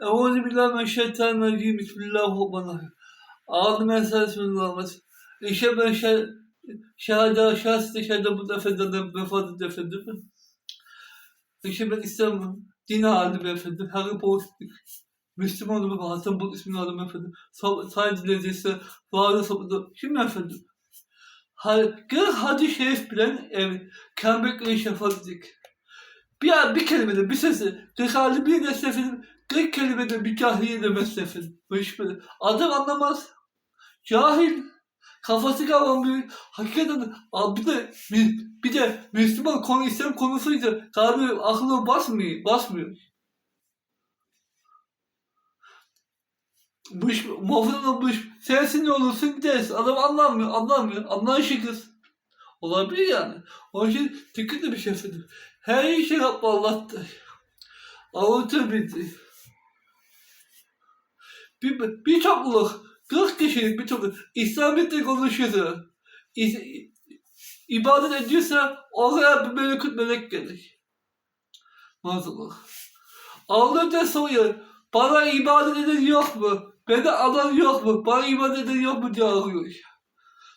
Euzu billahi mineşşeytanirracim. Bismillahirrahmanirrahim. Ağzı mesela bismillah. İşe ben şe şehada şahs şehada bu efendim vefat efendim. İşte ben İslam dini aldım efendim. Harry Potter Müslüman olmak Hasan Bulut ismini aldım efendim. Sa- Sadece lezzesi varı sapıdı. Şimdi efendim. Gır hadis-i şerif bilen ev. Kembek şefaatlik. Bir, bir kelimede bir sesi. Tekali bir nesne efendim. 40 kelimede bir efendim. Bu iş böyle. Adam anlamaz. Cahil. Kafası kavramıyor. Hakikaten abi bir de bir, bir de Müslüman konu İslam konusuysa kalbi aklı basmıyor. Basmıyor. Bu iş muhafızın bu iş sensin ne olursun dersin. Adam anlamıyor. Anlamıyor. Anlayışı kız. Olabilir yani. Onun için dikkatli bir şey efendim. Her şey yapma Allah'ta. Avutu bildi. Bir, bir topluluk, 40 kişilik bir topluluk İslamiyet'te konuşuyorsa, is- ibadet ediyorsa oraya bir melekut melek gelir. Maazallah. Allah'ta soruyor, bana ibadet eden yok mu? Beni alan yok mu? Bana ibadet eden yok mu diye arıyor.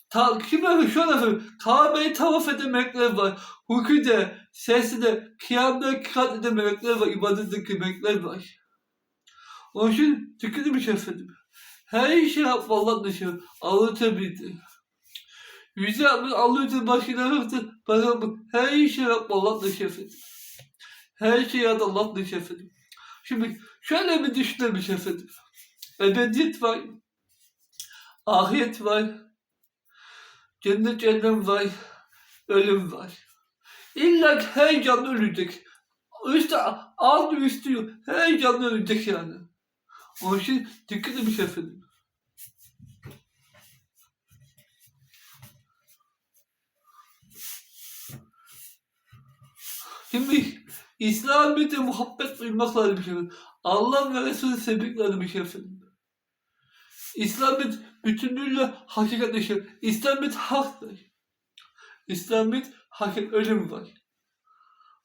Ta, kim efendim? Şöyle efendim. Kabe'yi tavaf eden melekler var. Hüküde, sesinde, kıyamda kırat eden melekler var. ibadet eden melekler var. Onun için dikkatli bir şey efendim. Her şey yapma Allah dışı. Allah tebliğdi. Yüzü yapmış Allah için başına yoktu. Bakın her şey yapma Allah dışı efendim. Her şey yapma Allah dışı efendim. Şimdi şöyle bir düşünelim efendim. Ebediyet var. Ahiret var. Cennet cehennem var. Ölüm var. İlla her canlı ölecek. İşte altı üstü. Her canlı ölecek yani. Onun için dikkatli bir şey efendim. Şimdi İslamiyet'e muhabbet duymak lazım bir şey efendim. Allah ve Resulü sevmek lazım şey efendim. İslamiyet bütünlüğüyle hakikat yaşıyor. İslamiyet haktır. İslamiyet hakikat ölüm var.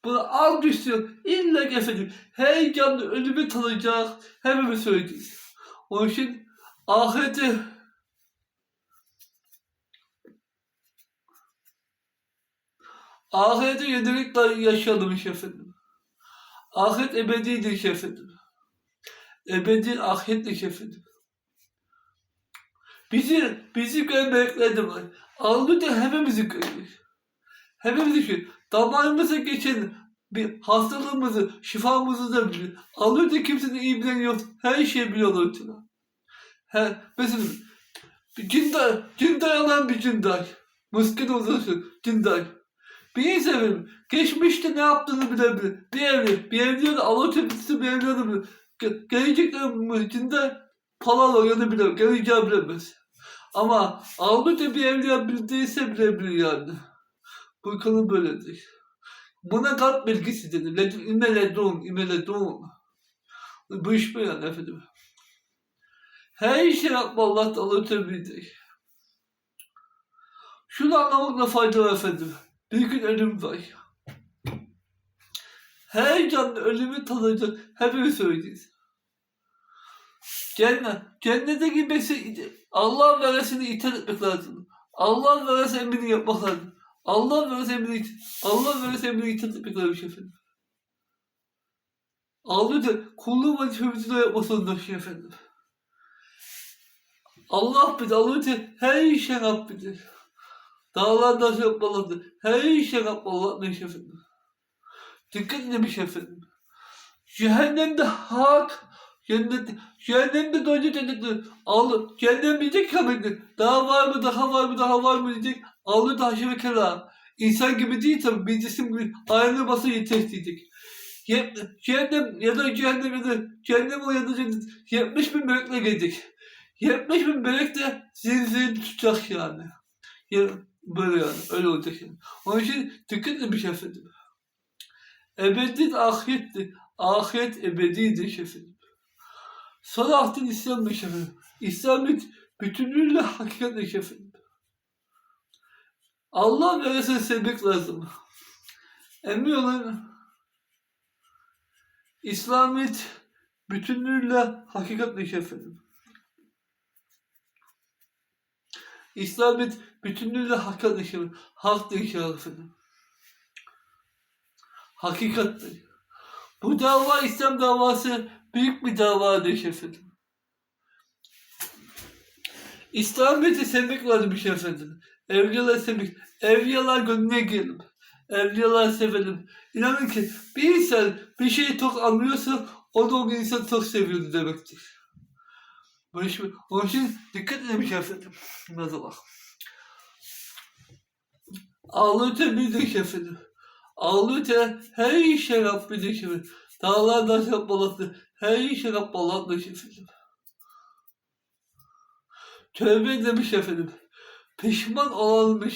Bunu al düşüyor. İlla efendim her canlı ölümü tanıyacak. Hepimiz söyleyeceğiz. Onun için ahirete ahirete yönelik yaşayalım efendim. Ahiret ebedidir efendim. Ebedi ahiret iş efendim. Bizi, bizi gören melekler de var. Alnı da hepimizi. Hepimizi görüyor. Damarımıza geçen bir hastalığımızı, şifamızı da biliyor. Alıyor da kimsenin iyi bilen yok. Her şeyi biliyor Teala. He, mesela bir cinday, cinday alan bir cinday. Mısket uzlaşıyor, cinday. Bir insan geçmişte ne yaptığını bilebilir. Bir evli, bir evliyor da Allah tepkisi bir evliyor da bilir. Ge- gelecekte cinday palalı ya da bilir, geleceği bilemez. Ama Avrupa bir evliya bildiyse bilebilir yani. Bu konu böyledir. Buna kalp bilgisi. Led- İmeledun, imeledun. Bu iş böyle yani efendim. Her şey yapma Allah Allah tebliğdir. Şunu anlamakla fayda var efendim. Bir gün ölüm var. Her canlı ölümü tadacak. Hepimiz söyleyeceğiz. Cennet, cennete girmesi Allah ve Resulü'nü itaat etmek lazım. Allah ve Resulü emrini yapmak lazım. Allah ve Resulü emrini, Allah ve Resulü emrini itaat etmek lazım efendim. Allah da kulluğu vazifemizi de yapmak zorunda şey efendim. Allah bilir, Allah bilir, her şey Rab bilir. Dağlar yapmalıdır, her şey Rab Allah bilir şey efendim. Dikkat edin efendim. Cehennemde hak, cennet, cehennemde doydu cennetli. Allah, cehennem diyecek kabirde. Daha var mı, daha var mı, daha var mı diyecek. Da haşi ve kelam. İnsan gibi değil tabi, bir cisim gibi ayağına basa yeter diyecek. Ye, cehennem ya da cehennem ya da cehennem o ya da cennet. 70 bin melekle gelecek. 70 bin melek de zincirini tutacak yani. Ya, böyle yani, öyle olacak yani. Onun için dikkatli bir şey efendim. Ebedi ahirettir. Ahiret ebedidir şefim. Salahattin İslam'dır şefim. İslamiyet bütünlüğüyle hakikatle şefim. Allah ve Resulü sevmek lazım. Emin olun İslamiyet bütünlüğüyle hakikattir efendim. İslamiyet bütünlüğüyle hakikattir efendim. Haktır efendim. Hakikattir. Bu dava İslam davası büyük bir davadır efendim. İslamiyet'i sevmek bir şey efendim. Evliyalar sevmek. Evliyalar gönlüne girelim. Evliyalar sevelim. İnanın ki bir insan bir şeyi çok anlıyorsa o da o insanı çok seviyordu demektir. Böyle şey, onun için dikkat edin efendim. Nasıl bak. Ağlıyor bildik efendim. Ağlıyor her işe Rabbidir efendim. Dağlar da yapmalıdır. Her işe Rabbalıdır efendim. Tövbe demiş efendim. Pişman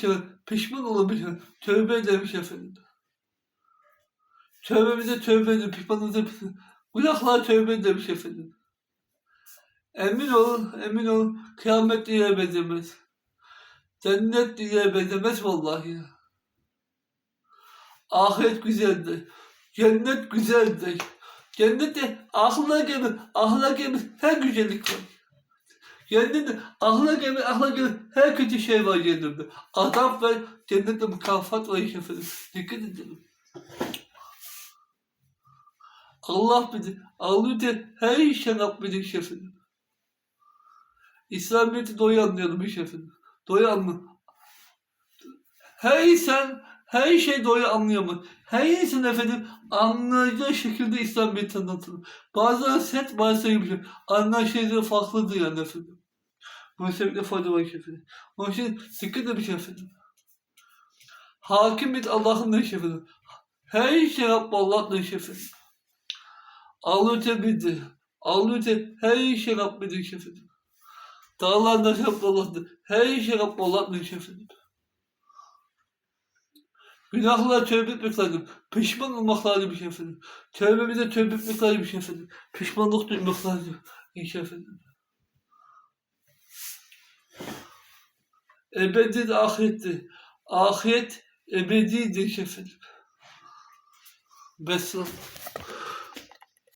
efendim. Pişman efendim. Tövbe demiş efendim. Tövbemize tövbe edin. Pişmanımıza pişman. Günahlar tövbe demiş efendim. Emin olun, emin olun. Kıyamet diye benzemez. Cennet diye benzemez vallahi. Ahiret güzeldir. Cennet güzeldir. Cennette aklına gelir, aklına gelir her güzellik var. Cennette aklına gelir, aklına gelir her kötü şey var cennette. Azap var, cennette mükafat var efendim. Dikkat edelim. Allah bilir, Allah bilir, her işe Rabbidir efendim. İslamiyet'i doyu anlayalım iş efendim. Doyu anla. Her insan her şey doyu anlayamaz. Her insan efendim anlayacağı şekilde İslamiyet'i anlatılır. Bazen set bazen yumuşak. Anlayışları farklıdır yani efendim. Bu sebeple fayda var efendim. Onun için dikkat edin efendim. Hakimiyet Allah'ın da işi efendim. Her şey Rabbı Allah'ın da işi efendim. Allah tebidir. Allah te her şey Rabbidir işi efendim. Dağlardan Rabbı Allah'dır. Her şey Rabbı Allah'dır işi efendim. Günahlara tövbe etmek lazım. Pişman olmak lazım bir şey efendim. Tövbemize tövbe etmek lazım bir şey efendim. Pişmanlık duymak lazım. İnşallah efendim. Ebedi de ahirettir. Ahiret ebedidir efendim. Besledim.